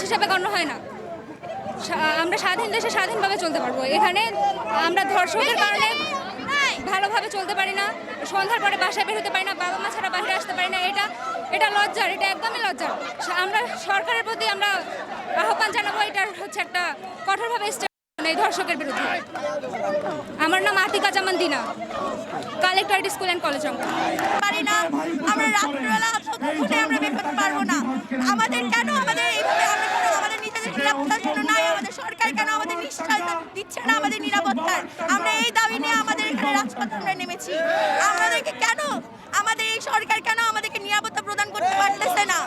দেশ হিসাবে গণ্য হয় না। আমরা স্বাধীন দেশে স্বাধীনভাবে চলতে পারব। এখানে আমরা ধর্ষকের কারণে ভালোভাবে চলতে পারি না, সন্ধ্যার পরে বাসায় বের হতে পারি না, বাবা মা ছাড়া বাইরে আসতে পারি না, এটা এটা লজ্জার, এটা একদমই লজ্জার। আমরা সরকারের প্রতি আমরা আহ্বান জানাব এটা হচ্ছে একটা কঠোরভাবে এই ধর্ষকের বিরুদ্ধে। আমার নাম Atika Zaman Dina, collectorate school and college পারি না, আমরা রাত্রিবেলা আমরা বের করতে পারব না, আমাদের কেন আমাদের দিচ্ছে না আমাদের নিরাপত্তার আমরা এই দাবি নিয়ে আমাদের এখানে রাজপথে আমরা নেমেছি। আমাদেরকে কেন? আমাদের এই সরকার কেন আমাদেরকে নিরাপত্তা প্রদান করতে পারতেছে না?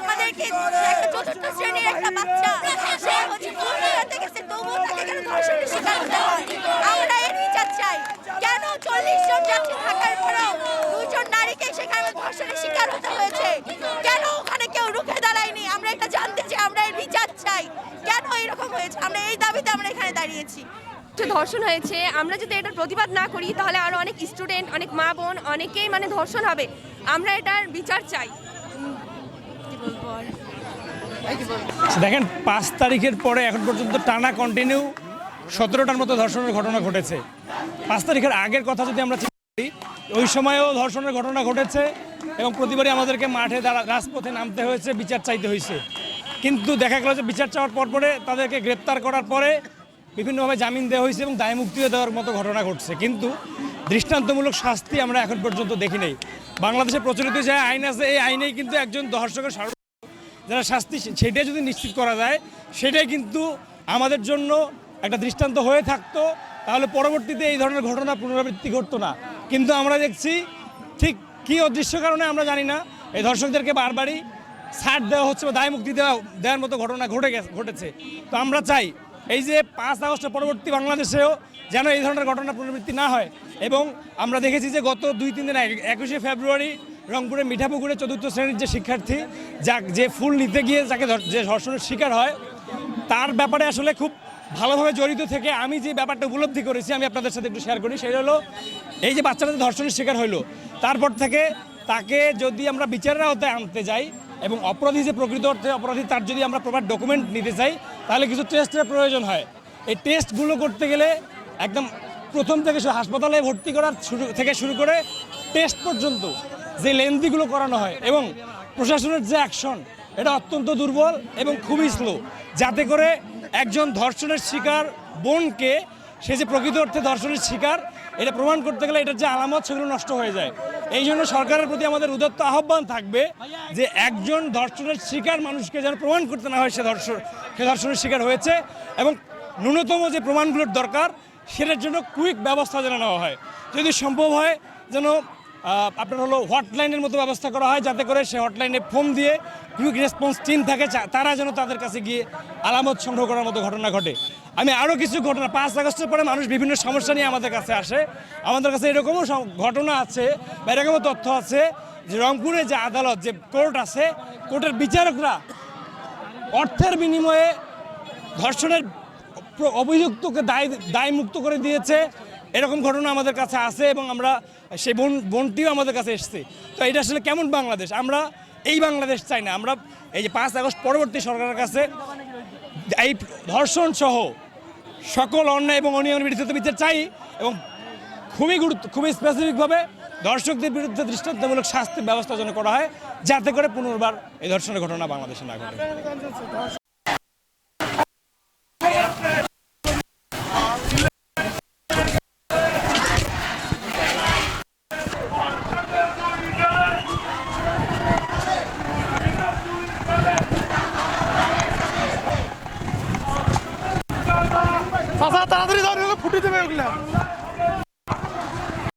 আমাদেরকে একটা চতুর্থ শ্রেণির একটা বাচ্চা, সে হচ্ছে গেছে, তবুও তাকে কেন ধর্ষণের শিকার হতে হয়? আমরা এর বিচার চাই। কেন চল্লিশ জন থাকার পরেও দুজন নারীকে সেখানে ধর্ষণের শিকার হতে হয়েছে? কেন এরকম হয়েছে? আমরা এই দাবিতে আমরা এখানে দাঁড়িয়েছি। ধর্ষণ হয়েছে আমরা যদি এটার প্রতিবাদ না করি তাহলে আরও অনেক স্টুডেন্ট অনেক মা বোন অনেকেই মানে ধর্ষণ হবে। আমরা এটার বিচার চাই। বলব? দেখেন পাঁচ তারিখের পরে এখন পর্যন্ত টানা কন্টিনিউ সতেরোটার মতো ধর্ষণের ঘটনা ঘটেছে। পাঁচ তারিখের আগের কথা যদি আমরা চিন্তা করি ওই সময়েও ধর্ষণের ঘটনা ঘটেছে এবং প্রতিবারই আমাদেরকে মাঠে দাঁড়া রাজপথে নামতে হয়েছে বিচার চাইতে হয়েছে। কিন্তু দেখা গেল যে বিচার চাওয়ার পর পরে তাদেরকে গ্রেপ্তার করার পরে বিভিন্নভাবে জামিন দেওয়া হয়েছে এবং দায় মুক্তিও দেওয়ার মতো ঘটনা ঘটছে। কিন্তু দৃষ্টান্তমূলক শাস্তি আমরা এখন পর্যন্ত দেখি নেই। বাংলাদেশে প্রচলিত যে আইন আছে, এই আইনেই কিন্তু একজন ধর্ষকের সার যারা শাস্তি সেটাই যদি নিশ্চিত করা যায়, সেটাই কিন্তু আমাদের জন্য একটা দৃষ্টান্ত হয়ে থাকতো। তাহলে পরবর্তীতে এই ধরনের ঘটনা পুনরাবৃত্তি ঘটতো না। কিন্তু আমরা দেখছি ঠিক কী অদৃশ্য কারণে আমরা জানি না। এই ধর্ষকদেরকে বারবারই ছাড় দেওয়া হচ্ছে বা দায় মুক্তি দেওয়া দেওয়ার মতো ঘটনা ঘটে গেছে ঘটেছে। তো আমরা চাই এই যে পাঁচ আগস্টের পরবর্তী বাংলাদেশেও যেন এই ধরনের ঘটনা পুনরাবৃত্তি না হয় এবং আমরা দেখেছি যে গত দুই, তিন দিন আগে, একুশে ফেব্রুয়ারি রংপুরের মিঠাপুকুরে চতুর্থ শ্রেণির যে শিক্ষার্থী, যাক যে ফুল নিতে গিয়ে যাকে যে ধর্ষণের শিকার হয়, তার ব্যাপারে আসলে খুব ভালোভাবে জড়িত থেকে আমি যে ব্যাপারটা উপলব্ধি করেছি, আমি আপনাদের সাথে একটু শেয়ার করি। সেটা হলো, এই যে বাচ্চাটা যে ধর্ষণের শিকার হলো তারপর থেকে তাকে যদি আমরা বিচারের আওতায় আনতে যাই এবং অপরাধী যে প্রকৃত অর্থে অপরাধী, তার যদি আমরা প্রপার ডকুমেন্ট নিতে চাই, তাহলে কিছু টেস্টের প্রয়োজন হয়। এই টেস্টগুলো করতে গেলে একদম প্রথম থেকে হাসপাতালে ভর্তি করার শুরু, থেকে শুরু করে টেস্ট পর্যন্ত যে লেন্দিগুলো করানো হয় এবং প্রশাসনের যে অ্যাকশন এটা অত্যন্ত দুর্বল এবং খুবই স্লো যাতে করে একজন ধর্ষণের শিকার বোনকে, সে যে প্রকৃত অর্থে ধর্ষণের শিকার, এটা প্রমাণ করতে গেলে এটার যে আলামত, সেগুলো নষ্ট হয়ে যায়। এই জন্য সরকারের প্রতি আমাদের উদত্ত আহ্বান থাকবে যে একজন ধর্ষণের শিকার মানুষকে যেন প্রমাণ করতে না হয় সে ধর্ষণ, সে ধর্ষণের শিকার হয়েছে এবং ন্যূনতম যে প্রমাণগুলোর দরকার, সেটার জন্য কুইক ব্যবস্থা যেন নেওয়া হয়। যদি সম্ভব হয় যেন আপনার হলো হটলাইনের মতো ব্যবস্থা করা হয় যাতে করে সে হটলাইনে ফোন দিয়ে কুইক রেসপন্স টিম থাকে তারা যেন তাদের কাছে গিয়ে আলামত সংগ্রহ করার মতো ঘটনা ঘটে। আমি আরও কিছু ঘটনা, পাঁচ আগস্টের পরে মানুষ বিভিন্ন সমস্যা নিয়ে আমাদের কাছে আসে। আমাদের কাছে এরকমও ঘটনা আছে, বা এরকমও তথ্য আছে যে রংপুরে যে আদালত, যে কোর্ট আছে, কোর্টের বিচারকরা অর্থের বিনিময়ে ধর্ষণের অভিযুক্তকে দায় দায় মুক্ত করে দিয়েছে। এরকম ঘটনা আমাদের কাছে আছে এবং আমরা সেই বোন, বোনটিও আমাদের কাছে এসছে। তো এটা আসলে কেমন বাংলাদেশ? আমরা এই বাংলাদেশ চাই না। আমরা এই যে পাঁচ আগস্ট পরবর্তী সরকারের কাছে এই ধর্ষণ সহ সকল অন্যায় এবং অনিয়মের বিরুদ্ধে বিচার চাই এবং খুবই গুরুত্ব খুবই স্পেসিফিকভাবে দর্শকদের বিরুদ্ধে দৃষ্টান্তমূলক শাস্তির ব্যবস্থা যেন করা হয়, যাতে করে পুনর্বার এই ধর্ষণের ঘটনা বাংলাদেশে না ঘটে। സാധനം ഇതാണ് പൊട്ടിച്ച് പോയില്ല